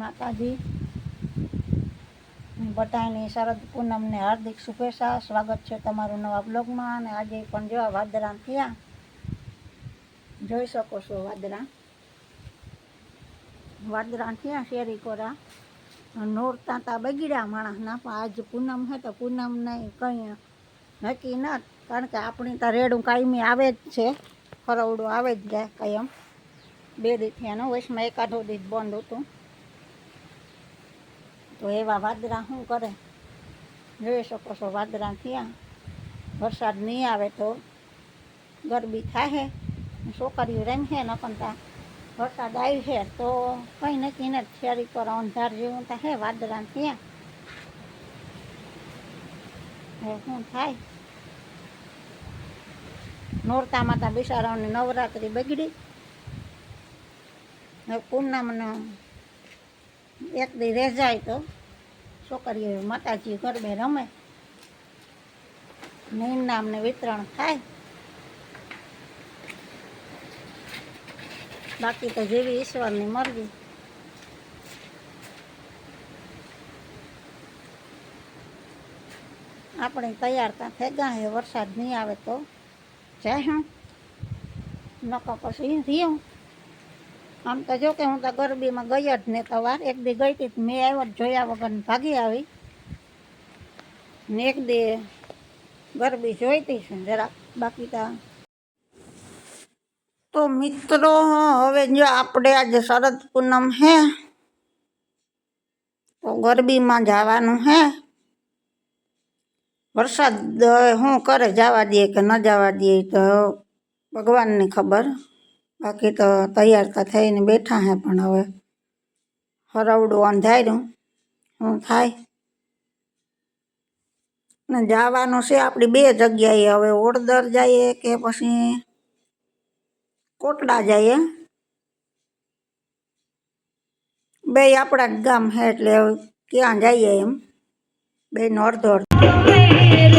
માતાજી. બધાની શરદ પૂનમને હાર્દિક શુભેચ્છા, સ્વાગત છે તમારું નવા બ્લોગમાં અને આજે પણ જેવા વાદરા થયા, જોઈ શકો છો વાદરા વાદરા થયા શેરી કોરા. નોરતા તા બગડ્યા માણસના, પણ આજ પૂનમ છે તો પૂનમ નહીં, કંઈ નક્કી ન કારણ કે આપણી તો રેડું કાયમી આવે જ છે. ફરવડું આવે જ જાય કાયમ બે દી થયાનો વચમાં એકાદો દીધ બંધ હતું. તો એવા વાદરા શું કરે? જોઈ શકો છો વાદળા થયા. વરસાદ નહીં આવે તો ગરબી થાય છોકરીઓ રમશે નકંતા વરસાદ આવ્યો છે તો કંઈ નથી. ને શેરી પર અંધાર જેવું થાય વાદળા ત્યાં. હવે શું થાય? નોરતા માતા બિસારાઓની નવરાત્રિ બગડી. હવે પૂનમનો એક દી રહે જાય તો છોકરીઓ માતાજી ગરબે રમે. ને ઇનામને વિતરણ થાય. બાકી તો જેવી ઈશ્વરની મરજી. આપણે તૈયાર ત્યાં ગયા હે, વરસાદ નહીં આવે તો? જાય હું. નકો પછી રહ્યું આમ તો જો કે હું તો ગરબીમાં ગઈ જ ને તો વાર એક દી ગઈ હતી મેં આવ્યો જ જોયા વગર ભાગી આવી. ને એક દી ગરબી જોઈતી છે જરાક. બાકી તો તો મિત્રો, હવે જો આપણે આજે શરદ પૂનમ હે, તો ગરબીમાં જવાનું હે. વરસાદ શું કરે જવા દે કે ન જવા દે તો ભગવાનની ખબર. બાકી તો તૈયાર તો થઈને બેઠા હે પણ હવે હરવડું અંધાર્યું. શું થાય? ને જવાનું છે આપણી બે જગ્યાએ. હવે ઓળદર જઈએ કે પછી કોટડા જઈએ બે આપણા ગામ હે એટલે ક્યાં જઈએ એમ? બેનો અડધો અડધો.